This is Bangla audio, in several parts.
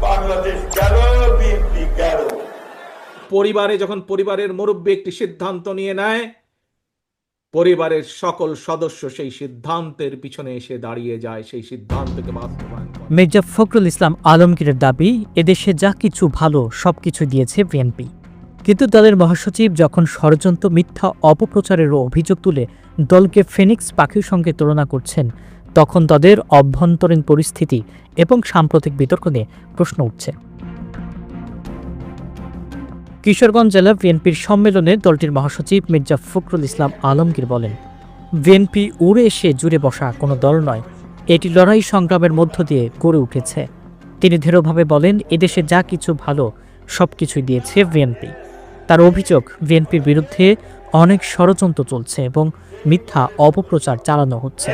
বাংলাদেশ বিএনপি পরিবারে যখন পরিবারের মুরব্বী একটি সিদ্ধান্ত নিয়ে নেয় পরিবারের সকল সদস্য সেই সিদ্ধান্তের পিছনে এসে দাঁড়িয়ে যায় সেই সিদ্ধান্তকে বাস্তবায়ন মির্জা ফখরুল ইসলাম আলমগীরের দাবি এদেশে যা কিছু ভালো সবকিছু দিয়েছে বিএনপি। কিন্তু দলের মহাসচিব যখন ষড়যন্ত্র মিথ্যা অপপ্রচারেরও অভিযোগ তুলে দলকে ফেনিক্স পাখির সঙ্গে তুলনা করছেন তখন তাদের অভ্যন্তরীণ পরিস্থিতি এবং সাম্প্রতিক বিতর্ক নিয়ে প্রশ্ন উঠছে। কিশোরগঞ্জ জেলা বিএনপির সম্মেলনে দলটির মহাসচিব মির্জা ফখরুল ইসলাম আলমগীর বলেন বিএনপি উড়ে এসে জুড়ে বসা কোনো দল নয়। এটি লড়াই সংগ্রামের মধ্য দিয়ে গড়ে উঠেছে। তিনি দৃঢ়ভাবে বলেন, এদেশে যা কিছু ভালো, সব কিছুই দিয়েছে বিএনপি তার অভিযোগ বিএনপির বিরুদ্ধে অনেক ষড়যন্ত্র চলছে এবং মিথ্যা অপপ্রচার চালানো হচ্ছে।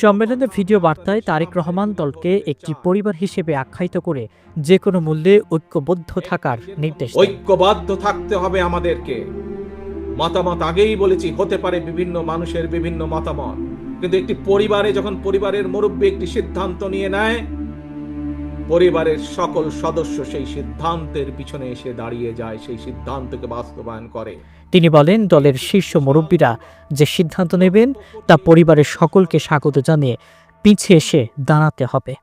সম্মেলনে ভিডিও বার্তায় তারেক রহমান দলকে একটি পরিবার হিসেবে আখ্যায়িত করে যে কোনো মূল্যে ঐক্যবদ্ধ থাকার নির্দেশ ঐক্যবদ্ধ থাকতে হবে আমাদেরকে। মতামত আগেই বলেছি, হতে পারে বিভিন্ন মানুষের বিভিন্ন মতামত। কিন্তু একটি পরিবারে যখন পরিবারের মুরব্বী একটি সিদ্ধান্ত নিয়ে নেয় পরিবারের সকল সদস্য সেই সিদ্ধান্তের পিছনে এসে দাঁড়িয়ে যায়, সেই সিদ্ধান্তকে বাস্তবায়ন করে। তিনি বলেন, দলের শীর্ষ মুরব্বীরা যে সিদ্ধান্ত নেবেন, তা পরিবারের সকলকে স্বাগত জানিয়ে পিছিয়ে এসে দাঁড়াতে হবে।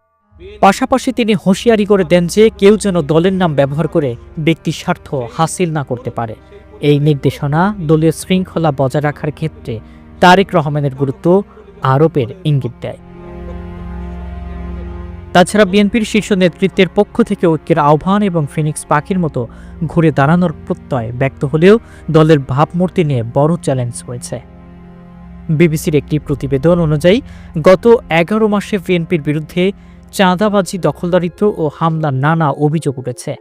পাশাপাশি তিনি হুঁশিয়ারি করে দেন যে, কেউ যেন দলের নাম ব্যবহার করে ব্যক্তি স্বার্থ হাসিল না করতে পারে। এই নির্দেশনা দলীয় শৃঙ্খলা বজায় রাখার ক্ষেত্রে তারেক রহমানের গুরুত্ব আরোপের ইঙ্গিত দেয়। তাছাড়া বিএনপির শীর্ষ নেতৃত্বের পক্ষ থেকে ঐক্যের আহ্বান এবং ফিনিক্স পাখির মতো ঘুরে দাঁড়ানোর প্রত্যয় ব্যক্ত হলেও দলের ভাবমূর্তি নিয়ে বড় চ্যালেঞ্জ হয়েছে। বিবিসির একটি প্রতিবেদন অনুযায়ী, গত এগারো মাসে বিএনপির বিরুদ্ধে চাঁদাবাজি, দখলদারিত্ব ও হামলার নানা অভিযোগ উঠেছে।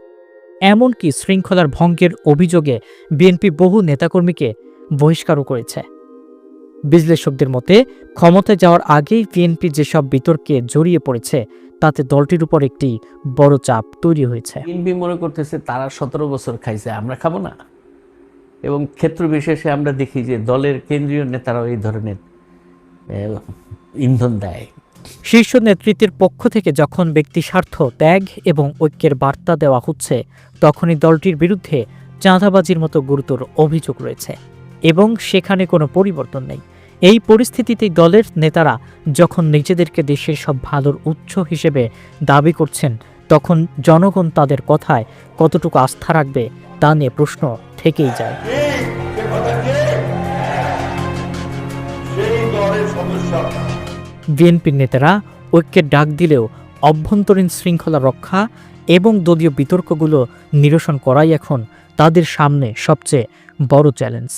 এমনকি শৃঙ্খলার ভঙ্গের অভিযোগে বিএনপি বহু নেতাকর্মীকে বহিষ্কারও করেছে। বিশ্লেষকদের মতে, ক্ষমতায় যাওয়ার আগেই বিএনপি যেসব বিতর্কে জড়িয়ে পড়েছে তাতে দলটির উপর একটি বড় চাপ তৈরি হয়েছে। বিএনপি মনে করতেছে তারা সতেরো বছর খাইছে আমরা খাব না। এবং ক্ষেত্র বিশেষে আমরা দেখি যে দলের কেন্দ্রীয় নেতারাও এই ধরনের ইন্ধন দেয়। শীর্ষ নেতৃত্বের পক্ষ থেকে যখন ব্যক্তি স্বার্থ ত্যাগ এবং ঐক্যের বার্তা দেওয়া হচ্ছে তখনই দলটির বিরুদ্ধে চাঁদাবাজির মতো গুরুতর অভিযোগ রয়েছে। এবং সেখানে কোনো পরিবর্তন নেই। এই পরিস্থিতিতে দলের নেতারা যখন নিজেদেরকে দেশের সব ভালোর উৎস হিসেবে দাবি করছেন, তখন জনগণ তাদের কথায় কতটুকু আস্থা রাখবে তা নিয়ে প্রশ্ন থেকেই যায়। বিএনপির নেতারা ঐক্যের ডাক দিলেও অভ্যন্তরীণ শৃঙ্খলা রক্ষা এবং দলীয় বিতর্কগুলো নিরসন করাই এখন তাদের সামনে সবচেয়ে বড় চ্যালেঞ্জ